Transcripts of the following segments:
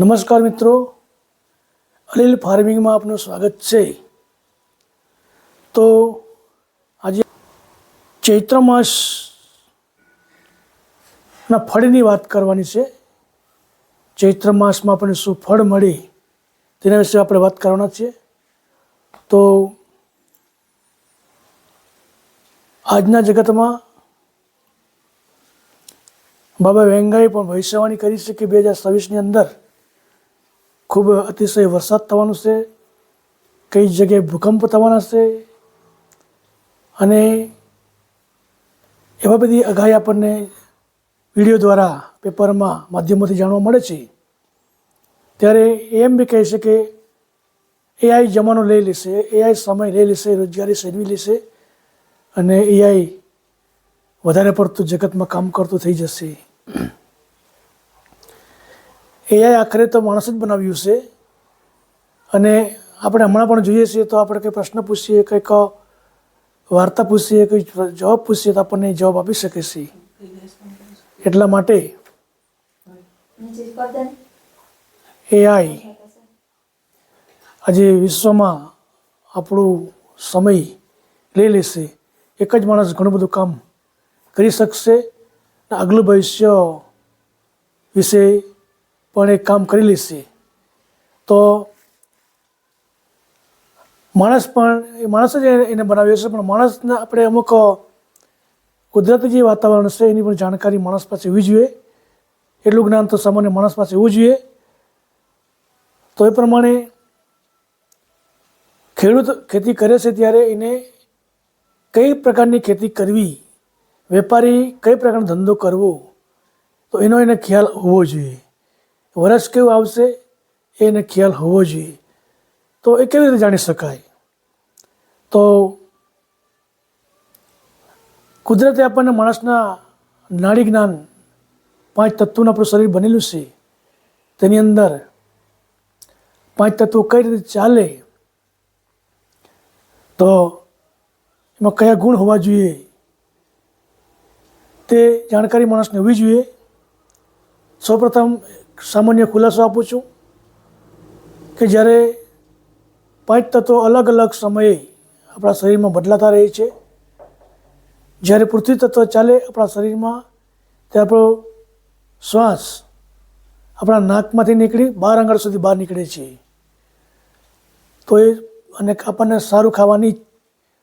નમસ્કાર મિત્રો. અનિલ ફાર્મિંગમાં આપનું સ્વાગત છે. તો આજે ચૈત્ર માસના ફળની વાત કરવાની છે. ચૈત્ર માસમાં આપણને શું ફળ મળે તેના વિશે આપણે વાત કરવાના છીએ. તો આજના જગતમાં બાબા વેંગાએ પણ ભવિષ્યવાણી કરી છે કે બે હજાર છવ્વીસની અંદર ખૂબ અતિશય વરસાદ થવાનો છે, કઈ જગ્યાએ ભૂકંપ થવાના છે અને એવા બધી આગાહી આપણને વીડિયો દ્વારા પેપરમાં માધ્યમોથી જાણવા મળે છે. ત્યારે એમ બી કહે છે કે એઆઈ જમાનો લઈ લેશે એઆઈ સમય લઈ લેશે, રોજગારી સેરવી લેશે અને એઆઈ વધારે પડતું જગતમાં કામ કરતું થઈ જશે. એઆઈ આખરે તો માણસ જ બનાવ્યું છે. અને આપણે હમણાં પણ જોઈએ છીએ તો આપણે કંઈ પ્રશ્ન પૂછીએ, કંઈક વાર્તા પૂછીએ, કંઈ જવાબ પૂછીએ તો આપણને જવાબ આપી શકે છે. એટલા માટે એઆઈ આજે વિશ્વમાં આપણું સમય લઈ લેશે. એક જ માણસ ઘણું બધું કામ કરી શકશે. આગલું ભવિષ્ય વિશે પણ એ કામ કરી લેશે તો માણસ પણ, એ માણસ જ એને બનાવ્યો છે, પણ માણસને આપણે અમુક કુદરતી જે વાતાવરણ છે, એની પણ જાણકારી માણસ પાસે હોવી જોઈએ. એટલું જ્ઞાન તો સામાન્ય માણસ પાસે હોવું જોઈએ. તો એ પ્રમાણે ખેડૂત ખેતી કરે છે ત્યારે એને કઈ પ્રકારની ખેતી કરવી, વેપારી કઈ પ્રકારનો ધંધો કરવો, તો એનો એને ખ્યાલ હોવો જોઈએ. વરસ કેવું આવશે, એને ખ્યાલ હોવો જોઈએ. તો એ કેવી રીતે જાણી શકાય? તો કુદરતે આપણને માણસના નાડી જ્ઞાન, પાંચ તત્વોનું આપણું શરીર બનેલું છે. તેની અંદર પાંચ તત્વો કઈ રીતે ચાલે? તો એમાં કયા ગુણ હોવા જોઈએ? તે જાણકારી માણસને હોવી જોઈએ. સૌપ્રથમ સામાન્ય ખુલાસો આપું છું કે જ્યારે પાંચ તત્વો અલગ અલગ સમયે આપણા શરીરમાં બદલાતા રહે છે, જ્યારે પૃથ્વી તત્વ ચાલે આપણા શરીરમાં, ત્યારે આપણો શ્વાસ આપણા નાકમાંથી નીકળી બાર આંગળ સુધી બહાર નીકળે છે. તો એ અને આપણને સારું ખાવાની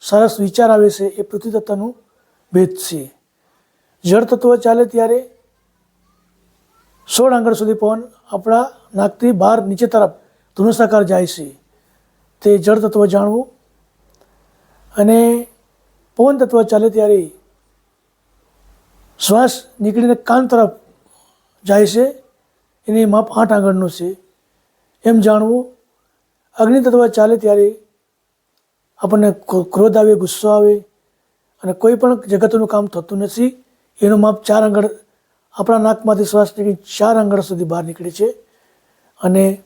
સરસ વિચાર આવે છે એ પૃથ્વી તત્વનું ભેદ છે. જળ તત્વ ચાલે ત્યારે સોળ આંગળ સુધી પવન આપણા નાકથી બહાર નીચે તરફ ધનુષાકાર જાય છે. તે જળ તત્વ જાણવું અને પવન તત્વ ચાલે ત્યારે શ્વાસ નીકળીને કાન તરફ જાય છે. એની માપ આઠ આંગળનું છે. એમ જાણવું અગ્નિ તત્વ ચાલે ત્યારે આપણને ક્રોધ આવે, ગુસ્સો આવે અને કોઈ પણ જગતનું કામ થતું નથી. એનું માપ ચાર આંગળ આપણા નાકમાંથી શ્વાસ નીકળી ચાર આંગણ સુધી બહાર નીકળે છે. અને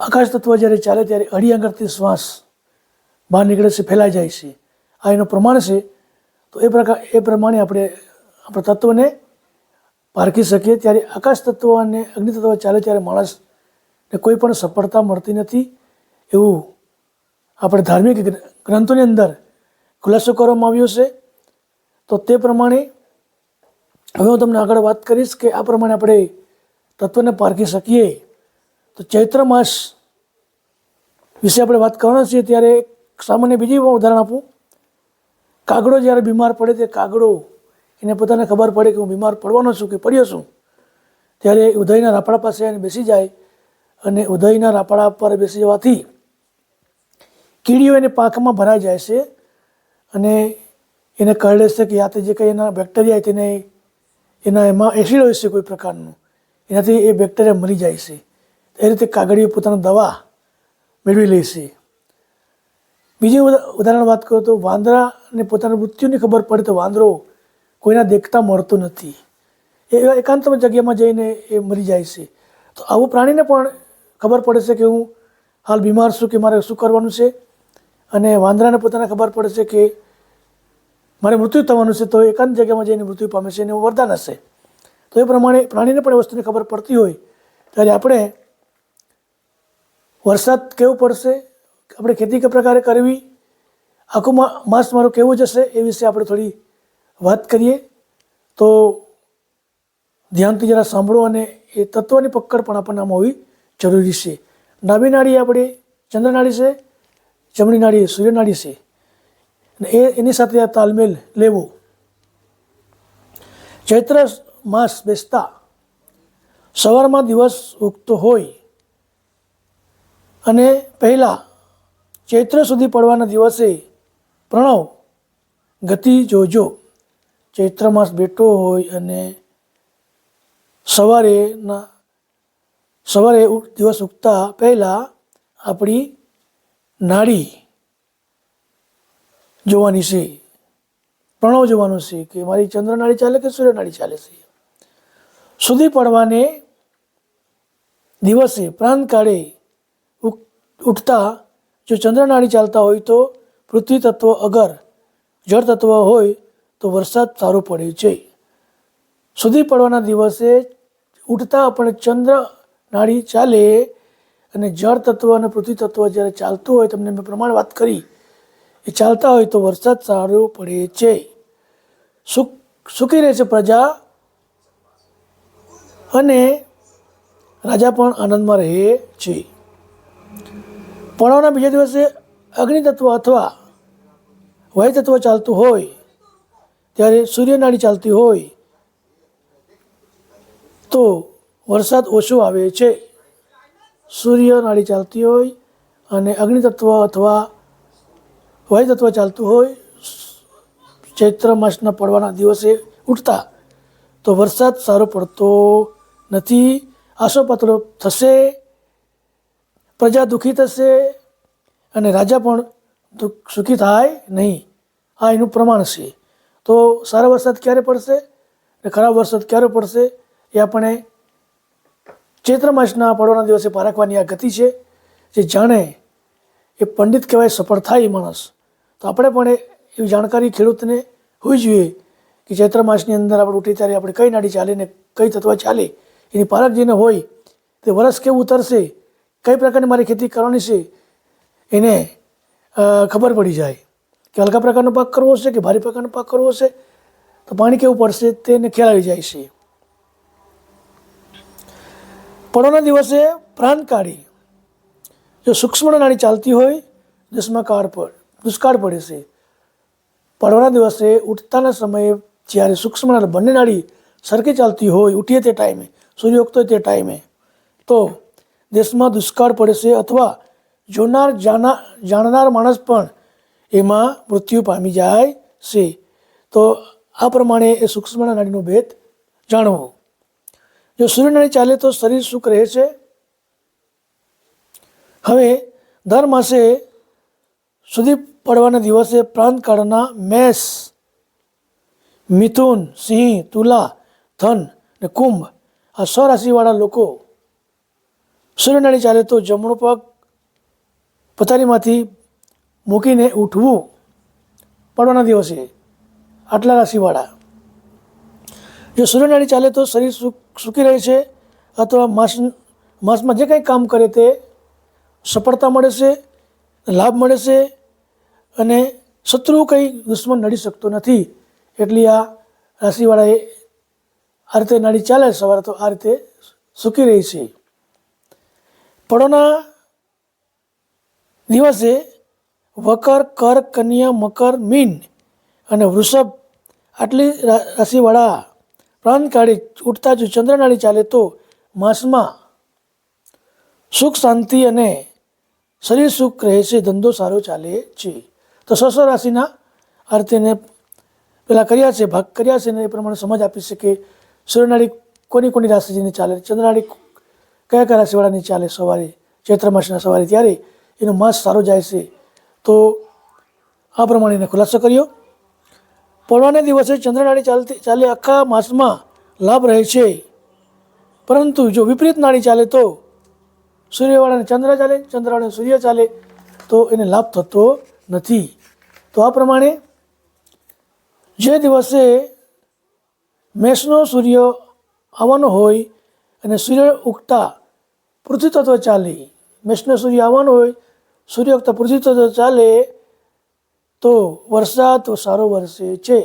આકાશ તત્વ જ્યારે ચાલે ત્યારે અઢી આંગળથી શ્વાસ બહાર નીકળે છે, ફેલાઈ જાય છે. આ એનું પ્રમાણ છે. તો એ પ્રકાર એ પ્રમાણે આપણે આપણા તત્વને પારખી શકીએ. ત્યારે આકાશ તત્વ અને અગ્નિ તત્વ ચાલે ત્યારે માણસને કોઈ પણ સફળતા મળતી નથી. એવું આપણે ધાર્મિક ગ્રંથોની અંદર ખુલાસો કરવામાં આવ્યો છે. તો તે પ્રમાણે હવે હું તમને આગળ વાત કરીશ કે આ પ્રમાણે આપણે તત્વને પારખી શકીએ. તો ચૈત્ર માસ વિશે આપણે વાત કરવાના છીએ. ત્યારે સામાન્ય બીજી ઉદાહરણ આપું. કાગડો જ્યારે બીમાર પડે તે કાગડો એને પોતાને ખબર પડે કે હું બીમાર પડવાનો છું કે પડ્યો છું. ત્યારે ઉદયના રાપડા પાસે એને બેસી જાય અને ઉદયના રાપડા પર બેસી જવાથી કીડીઓ એને પાંખમાં ભરાઈ જાય છે અને એને કરડે છે કે યા જે કંઈ એના બેક્ટેરિયા તેને એના એમાં એસિડ હોય છે કોઈ પ્રકારનું. એનાથી એ બેક્ટેરિયા મરી જાય છે. એ રીતે કાગળીઓ પોતાની દવા મેળવી લે છે. બીજી ઉદાહરણ વાત કરું તો વાંદરાને પોતાના મૃત્યુની ખબર પડે તો વાંદરો કોઈના દેખતા મળતો નથી. એ એકાંતમાં જગ્યામાં જઈને એ મરી જાય છે. તો આવું પ્રાણીને પણ ખબર પડે છે કે હું હાલ બીમાર છું કે મારે શું કરવાનું છે? અને વાંદરાને પોતાને ખબર પડે છે કે મારે મૃત્યુ થવાનું છે, તો એકાંત જગ્યામાં જઈને મૃત્યુ પામે છે એને વરદાન હશે. તો એ પ્રમાણે પ્રાણીને પણ એ વસ્તુની ખબર પડતી હોય, ત્યારે આપણે વરસાદ કેવો પડશે, આપણે ખેતી કઈ પ્રકારે કરવી, આખું માસ મારું કેવું જશે એ વિશે આપણે થોડી વાત કરીએ. તો ધ્યાનથી જરા સાંભળો અને એ તત્વની પકડ પણ આપણને આમાં હોવી જરૂરી છે. ડાબી નાળી આપણી ચંદ્રનાળી છે, જમણી નાળી સૂર્યનાળી છે. અને એ એની સાથે આ તાલમેલ લેવો. ચૈત્ર માસ બેસતા સવારમાં દિવસ ઉગતો હોય અને પહેલાં ચૈત્ર સુધી પડવાના દિવસે પ્રણવ, ગતિ જોજો. ચૈત્ર માસ બેઠો હોય અને સવારેના સવારે દિવસ ઉગતા પહેલાં આપણી નાડી જોવાની છે, પ્રણવ જોવાનું છે કે મારી ચંદ્રનાળી ચાલે કે સૂર્યનાળી ચાલે છે? સુધી પડવાને દિવસે પ્રાંતકાળે ઉઠતા જો ચંદ્રનાળી ચાલતા હોય તો પૃથ્વી તત્વ અગર જળ તત્વ હોય તો વરસાદ સારો પડે છે. સુધી પડવાના દિવસે ઉઠતા પણ ચંદ્ર નાળી ચાલે અને જળ તત્વ અને પૃથ્વી તત્વ જ્યારે ચાલતું હોય, તમને મેં પ્રમાણ વાત કરી. એ ચાલતા હોય તો વરસાદ સારો પડે છે. સુખ સુખી રહે છે પ્રજા. અને રાજા પણ આનંદમાં રહે છે. પડાવના બીજા દિવસે અગ્નિ તત્વ અથવા વાયુ તત્વ ચાલતું હોય, ત્યારે સૂર્યનાળી ચાલતી હોય, તો વરસાદ ઓછો આવે છે. સૂર્યનાળી ચાલતી હોય અને અગ્નિ તત્વ અથવા વાયુ તત્વ ચાલતું હોય, ચૈત્ર માસના પડવાના દિવસે ઉઠતા, તો વરસાદ સારો પડતો નથી. આસોપાતળો થશે, પ્રજા દુઃખી થશે અને રાજા પણ દુઃખ સુખી થાય નહીં. આ એનું પ્રમાણ છે. તો સારો વરસાદ ક્યારે પડશે અને ખરાબ વરસાદ ક્યારે પડશે એ આપણે ચૈત્ર માસના પડવાના દિવસે પારખવાની આ ગતિ છે, જે જાણે એ પંડિત કહેવાય સફળ થાય એ માણસ. તો આપણે પણ એવી જાણકારી ખેડૂતને હોવી જોઈએ કે ચૈત્ર માસની અંદર આપણે ઉઠી ત્યારે આપણે કઈ નાડી ચાલે ને કઈ તત્વ ચાલે, એની પારખ જેને હોય તે વરસ કેવું ઉતરશે, કઈ પ્રકારની મારી ખેતી કરવાની છે, એને ખબર પડી જાય કે હલકા પ્રકારનો પાક કરવો છે કે ભારે પ્રકારનો પાક કરવો છે તો પાણી કેવું પડશે તેને ખ્યાલ આવી જાય છે. પડોના દિવસે પ્રાણ કાઢી જો સૂક્ષ્મ નાળી ચાલતી હોય દુષ્મકાળ પર દુષ્કાળ પડે છે. પડવાના દિવસે ઉઠતાના સમયે જ્યારે સૂક્ષ્મ બંને નાળી સરખી ચાલતી હોય, ઉઠીએ તે ટાઈમે, સૂર્ય ઉગતો તે ટાઈમે, તો દેશમાં દુષ્કાળ પડે છે અથવા જોનાર, જાના, જાણનાર માણસ પણ એમાં મૃત્યુ પામી જાય છે. તો આ પ્રમાણે એ સૂક્ષ્મ નાડીનો ભેદ જાણવો. જો સૂર્યનાળી ચાલે તો શરીર સુખ રહે છે. હવે દર માસે સુધી પડવાના દિવસે પ્રાંત કાળના મેષ મિથુન, સિંહ, તુલા, ધન ને કુંભ આ સ રાશિવાળા લોકો સૂર્યનારાયણ ચાલે તો જમણો પગ પથારીમાંથી મૂકીને ઉઠવું પડવાના દિવસે આટલા રાશિવાળા. જો સૂર્યનારાયણ ચાલે તો શરીર સુખી રહે છે અથવા માસ, માસમાં જે કંઈ કામ કરે તે સફળતા મળે છે, લાભ મળે છે અને શત્રુ કંઈ દુશ્મન નડી શકતો નથી. એટલી આ રાશિવાળાએ આ રીતે નડી ચાલે સવારે તો આ રીતે સુખી રહી છે. પડોના દિવસે વકર, કર, કન્યા, મકર, મીન અને વૃષભ આટલી રાશિવાળા પ્રાંત કાઢી ઉઠતા જો ચંદ્રનાળી ચાલે તો માસમાં સુખ, શાંતિ અને શરીર સુખ રહે છે, ધંધો સારો ચાલે છે. તો સસ રાશિના આરતીને રીતે પેલા કર્યા છે, ભાગ કર્યા છે ને એ પ્રમાણે સમજ આપી છે કે સૂર્યનાળી કોની કોની રાશિની ચાલે ચંદ્રનાળી કયા કયા રાશિવાળાની ચાલે સવારે? ચૈત્ર માસના સવારે ત્યારે એનો માસ સારો જાય છે. તો આ પ્રમાણે એને ખુલાસો કર્યો. પડવાના દિવસે ચંદ્રનાળી ચાલતી, ચાલે આખા માસમાં લાભ રહે છે. પરંતુ જો વિપરીત નાળી ચાલે તો સૂર્યવાળાને ચંદ્ર ચાલે, ચંદ્રવાળાને સૂર્ય ચાલે તો એને લાભ થતો નથી. તો આ પ્રમાણે જે દિવસે મેષનો સૂર્ય આવવાનો હોય અને સૂર્ય ઉગતા પૃથ્વી તત્વ ચાલે, મેષનો સૂર્ય આવવાનો હોય, સૂર્ય ઉગતા પૃથ્વી તત્વ ચાલે, તો વરસાદ તો સારો વરસે છે.